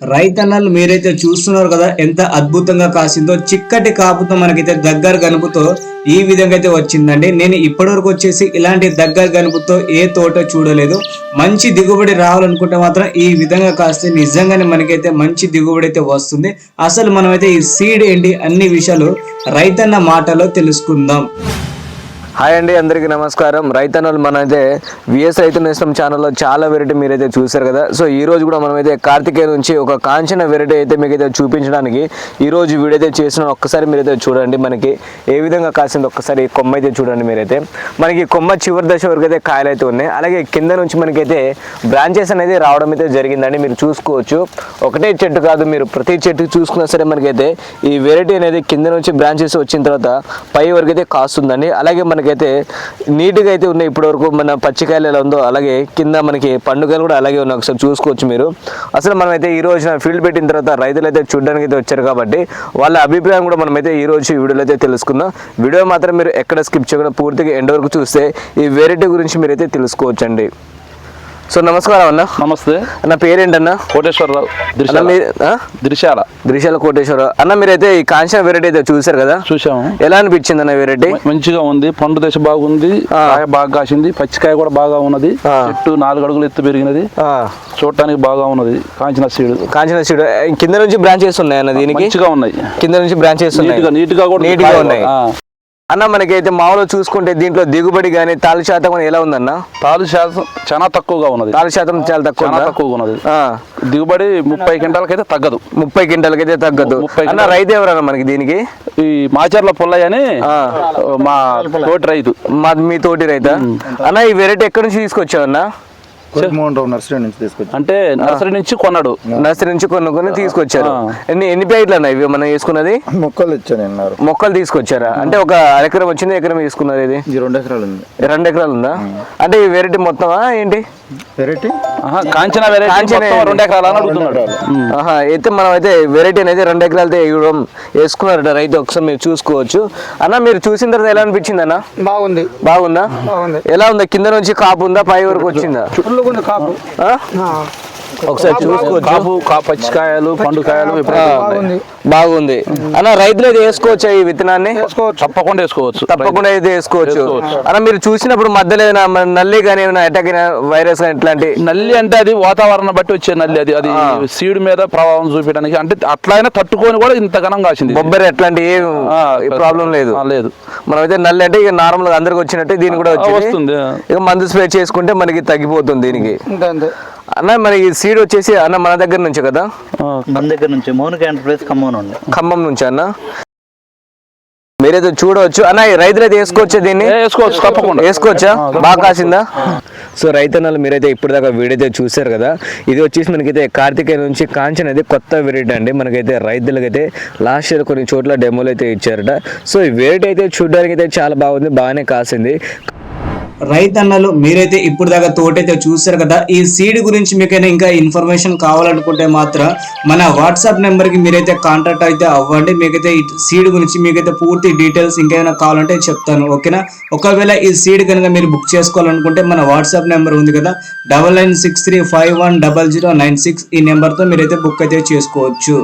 రైతన్నలు మీరైతే చూస్తున్నారు కదా ఎంత అద్భుతంగా కాసిందో చిక్కటి కాపుతో మనకైతే దగ్గర గనుపుతో ఈ విధంగా అయితే వచ్చిందండి. నేను ఇప్పటివరకు వచ్చేసి ఇలాంటి దగ్గర గనుపుతో ఏ తోట చూడలేదు. మంచి దిగుబడి రావాలనుకుంటే మాత్రం ఈ విధంగా కాస్తే నిజంగానే మనకైతే మంచి దిగుబడి అయితే వస్తుంది. అసలు మనమైతే ఈ సీడ్ ఏంటి అన్ని విషయాలు రైతన్న మాటలో తెలుసుకుందాం. హాయ్ అండి అందరికీ నమస్కారం. రైతన్నలు మనైతే విఎస్ రైతు నేస్తం ఛానల్లో చాలా వెరైటీ మీరైతే చూశారు కదా. సో ఈ రోజు కూడా మనమైతే కార్తికేయ నుంచి ఒక కాంచన వెరైటీ అయితే మీకైతే చూపించడానికి ఈ రోజు చేసిన ఒక్కసారి మీరైతే చూడండి మనకి ఏ విధంగా కాసింది ఒక్కసారి కొమ్మ అయితే చూడండి మీరైతే. మనకి కొమ్మ చివరి దశ వరకు అయితే కాయలు అయితే ఉన్నాయి. అలాగే కింద నుంచి మనకైతే బ్రాంచెస్ అనేది రావడం అయితే జరిగిందండి. మీరు చూసుకోవచ్చు. ఒకటే చెట్టు కాదు మీరు ప్రతి చెట్టు చూసుకున్నా సరే మనకైతే ఈ వెరైటీ అనేది కింద నుంచి బ్రాంచెస్ వచ్చిన తర్వాత పై వరకు అయితే కాస్తుందండి. అలాగే మనకైతే నీట్గా అయితే ఉన్నాయి ఇప్పటివరకు. మన పచ్చికాయలు ఎలా ఉందో అలాగే కింద మనకి పండుగలు కూడా అలాగే ఉన్నాయి. ఒకసారి చూసుకోవచ్చు మీరు. అసలు మనమైతే ఈ రోజున ఫీల్డ్ పెట్టిన తర్వాత రైతులు అయితే చూడడానికి అయితే వచ్చారు కాబట్టి వాళ్ళ అభిప్రాయం కూడా మనమైతే ఈ రోజు ఈ వీడియోలో అయితే తెలుసుకుందాం. వీడియో మాత్రం మీరు ఎక్కడ స్కిప్ చేయకుండా పూర్తిగా ఎండ్ వరకు చూస్తే ఈ వెరైటీ గురించి మీరైతే తెలుసుకోవచ్చండి. సో నమస్కారం అన్న. నమస్తే. అన్న పేరేంటన్నా? కోటేశ్వరరావు అన్న దిరిశాల. మీ ఆ? దిరిశాల. ద్రిశాల కోటేశ్వర అన్న మీరైతే ఈ కాంచన వెరైటీ అయితే చూసారు కదా? చూసాము ఎలా అనిపించింది అన్న వెరైటీ మంచిగా ఉంది. పండు దశ బాగుంది. కాయ బాగా కాసింది. పచ్చికాయ కూడా బాగా ఉన్నది. చెట్టు నాలుగు అడుగులు ఎత్తు పెరిగినది. చూడటానికి బాగా ఉన్నది. కాంచిన సీడు కాంచన సీడ్ కింద నుంచి బ్రాంచెస్ ఉన్నాయి అన్న దీనికి? మంచిగా ఉన్నాయి. కింద నుంచి బ్రాంచెస్ ఉన్నాయి. నీట్గా నీట్గా కూడా నీట్గా కాయ- ఉన్నాయి. అన్న మనకైతే మామూలుగా చూసుకుంటే దీంట్లో దిగుబడి కానీ తాలు శాతం ఎలా ఉందన్న? తాలు శాతం చాలా తక్కువగా ఉన్నది. తాలు శాతం చాలా తక్కువ? తక్కువగా ఉన్నది. ఆ, దిగుబడి ముప్పై క్వింటాలకైతే తగ్గదు. ముప్పై క్వింటాలకి అయితే తగ్గదు. ముప్పై అన్న రైతు ఎవరన్నా మనకి దీనికి? ఈ మాచర్ల పుల్లయ్య అని. మా తోటి రైతు. మా మీ తోటి రైతా? అన్న ఈ వెరైటీ ఎక్కడి నుంచి తీసుకొచ్చావు అన్న కొద్దిమోహన్ రావు నర్సరీ నుంచి తీసుకొచ్చి అంటే నర్సరీ నుంచి కొన్నాడు. నర్సరీ నుంచి కొనుక్కొని తీసుకొచ్చారు. ఎన్ని ఎన్ని ప్యాకెట్లు అన్న ఇవి మనం వేసుకున్నది? మొక్కలు ఇచ్చాను అన్నారు మొక్కలు తీసుకొచ్చారా? అంటే ఒక ఎకరం వచ్చింది ఎకరం తీసుకున్నారు ఇది? ఇది రెండు ఎకరాలు ఉంది. రెండు ఎకరాలు ఉందా? అంటే ఈ వెరైటీ మొత్తమా ఏంటి? వెరైటీ కాంచన? రెండు ఎకరాలు అని అడుగుతున్నాడు. ఉమ్. ఆహా అయితే మనం అయితే వెరైటీ అనేది రెండు ఎకరాలతో వేయడం వేసుకున్నారట రైతు. ఒకసారి మీరు చూసుకోవచ్చు. అన్న మీరు చూసిన తర్వాత ఎలా అనిపించింది అన్న? బాగుంది. బాగుందా? ఎలా ఉందా? కింద నుంచి కాపు ఉందా? పై వరకు వచ్చిందా? కాపు ఆ? ఒకసారి చూసుకోవచ్చు కాపు పచ్చికాయలు పండుకాయలు. బాగుంది. అన్న రైతులు అయితే వేసుకోవచ్చా ఈ విత్తనాన్ని? తప్పకుండా వేసుకోవచ్చు. తప్పకుండా అయితే వేసుకోవచ్చు. అన్న మీరు చూసినప్పుడు మధ్యలో ఏదైనా నల్లి కానీ ఏమైనా అటాక్ అయినా వైరస్ కానీ ఇట్లాంటి నల్లి అంటే అది వాతావరణం బట్టి వచ్చే నల్లి అది. అది సీడ్ మీద ప్రభావం చూపించడానికి అంటే అట్లా అయినా తట్టుకొని కూడా ఇంత ఘనం కాసింది. బొబ్బరి అట్లాంటి ఏం ప్రాబ్లం లేదు. లేదు. మనమైతే నల్లి అంటే ఇక నార్మల్గా అందరికి వచ్చినట్టు దీనికి కూడా వస్తుంది. ఇక మందు స్ప్రే చేసుకుంటే మనకి తగ్గిపోతుంది దీనికి. అన్న మనకి సీడ్ వచ్చేసి అన్న మన దగ్గర నుంచి కదా? మన దగ్గర నుంచి మౌనిక ఎంటర్ప్రైజ్ ఖమ్మం నుండి. ఖమ్మం నుంచి అన్న. మీరైతే చూడవచ్చు. అన్న ఈ రైతులు అయితే వేసుకోవచ్చా దీన్ని? ఏ, వేసుకోవచ్చు తప్పకుండా. వేసుకోవచ్చా? బాగా కాసిందా? సో రైతన్నలు మీరైతే ఇప్పుడు దాకా వీడియో అయితే చూశారు కదా. ఇది వచ్చేసి మనకైతే కార్తికేయ నుంచి కాంచన్ అనేది కొత్త వెరైటీ అండి. మనకైతే రైతులకైతే లాస్ట్ ఇయర్ కొన్ని చోట్ల డెమోలు అయితే ఇచ్చారట. సో ఈ వెరైటీ అయితే చూడడానికి అయితే చాలా బాగుంది బాగానే కాసింది. రైతన్నలు మీరైతే ఇప్పుడు దాకా తోటైతే చూశారు కదా ఈ సీడ్ గురించి మీకైనా ఇంకా ఇన్ఫర్మేషన్ కావాలనుకుంటే మాత్రం మన వాట్సాప్ నెంబర్కి మీరైతే కాంటాక్ట్ అయితే అవ్వండి. మీకైతే ఈ సీడ్ గురించి మీకైతే పూర్తి డీటెయిల్స్ ఇంకేమైనా కావాలంటే చెప్తాను ఓకేనా? ఒకవేళ ఈ సీడ్ కనుక మీరు బుక్ చేసుకోవాలనుకుంటే మన వాట్సాప్ నెంబర్ ఉంది కదా double nine six three five one double zero nine six ఈ నెంబర్తో మీరైతే బుక్ అయితే చేసుకోవచ్చు.